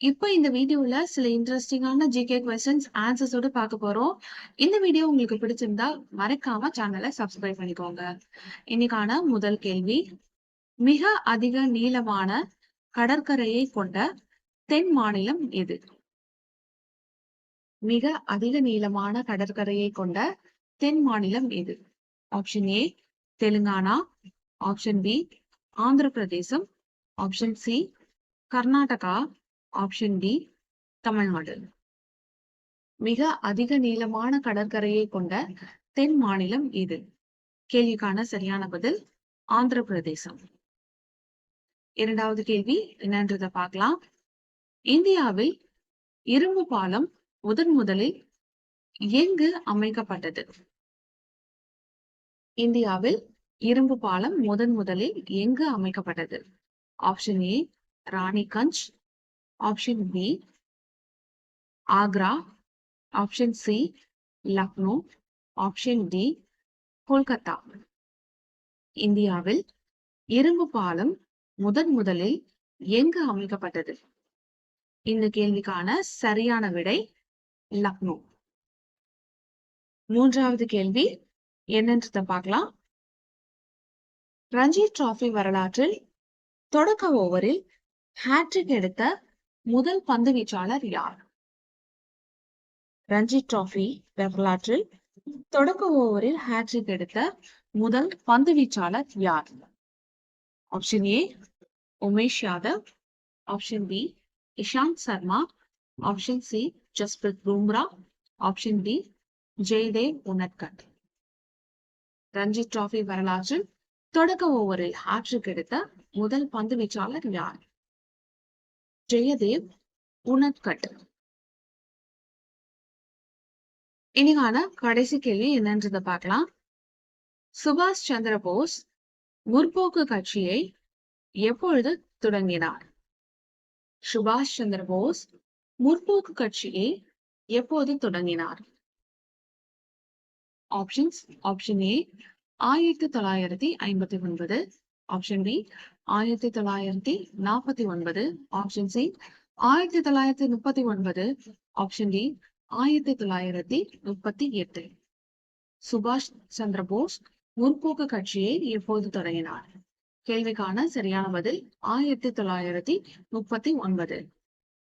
இப்போ இந்த வீடியோல சில இன்ட்ரெஸ்டிங்கான ஜிகே கொஸ்டின்ஸ் ஆன்சர்ஸோட பார்க்க போறோம். இந்த வீடியோ உங்களுக்கு பிடிச்சிருந்தா மறக்காம சேனலை சப்ஸ்கிரைப் பண்ணிக்கோங்க. இன்னைக்கான முதல் கேள்வி மிக அதிக நீளமான கடற்கரையை கொண்ட தென் மாநிலம் எது? மிக அதிக நீளமான கடற்கரையை கொண்ட தென் மாநிலம் எது? Option A Telangana option B Andhra Pradesh option C Karnataka option D Tamil Nadu மிக அதிக நீளமான கடற்கரையை கொண்ட தென் மாநிலம் இது. கேள்விக்கான சரியான பதில் ஆந்திர பிரதேசம் இரண்டாவது கேள்வி என்னன்றத பார்க்கலாம். இந்தியாவில் இரும்பு பாலம் முதன் முதலில் எங்கு அமைக்கப்பட்டது? இந்தியாவில் இரும்பு பாலம் முதன் முதலில் எங்கு அமைக்கப்பட்டது? Option A Raniganj option B Agra option C Lucknow option D Kolkata இந்தியாவில் இரும்பு பாலம் முதன் முதலில் எங்கு அமைக்கப்பட்டது? இந்த கேள்விக்கான சரியான விடை லக்னோ. மூன்றாவது கேள்வி என்னன்றத பார்க்கலாம். ரஞ்சி டிராஃபி வரலாற்றில் தொடக்க ஓவரில் ஹேட்ரிக் எடுத்த முதல் பந்து வீச்சாளர் யார்? ரஞ்சி டிராஃபி வரலாற்றில் தொடக்க ஓவரில் ஹேட்ரிக் எடுத்த முதல் பந்து வீச்சாளர் யார்? Option A Umesh Yadav. Option B Ishant Sharma. Option C Jasprit Bumrah. Option D Jaydev Unadkat Ranji trophy வரலாற்றில் தொடக்க ஓவரில் ஹேட்ரிக் எடுத்த முதல் பந்து வீச்சாளர் யார்? ஜெயதேவ் உனத்கட் இனிக்கான கடைசி கேள்வி என்னன்றதை பார்க்கலாம். சுபாஷ் சந்திர போஸ் முற்போக்கு கட்சியை எப்பொழுது தொடங்கினார்? சுபாஷ் சந்திர போஸ் முற்போக்கு கட்சியை எப்போது தொடங்கினார்? ஆப்ஷன்ஸ் ஆப்ஷன் ஏ ஆயிரத்தி தொள்ளாயிரத்தி ஐம்பத்தி ஒன்பது ஆப்ஷன் பி ஆயிரத்தி தொள்ளாயிரத்தி நாற்பத்தி ஒன்பது. ஆப்ஷன் சி ஆயிரத்தி தொள்ளாயிரத்தி முப்பத்தி ஒன்பது. ஆப்ஷன் டி ஆயிரத்தி தொள்ளாயிரத்தி முப்பத்தி எட்டு. சுபாஷ் சந்திர போஸ் முற்போக்கு கட்சியை எப்போது தொடங்கினார்? கேள்விக்கான சரியான பதில் ஆயிரத்தி தொள்ளாயிரத்தி முப்பத்தி ஒன்பது.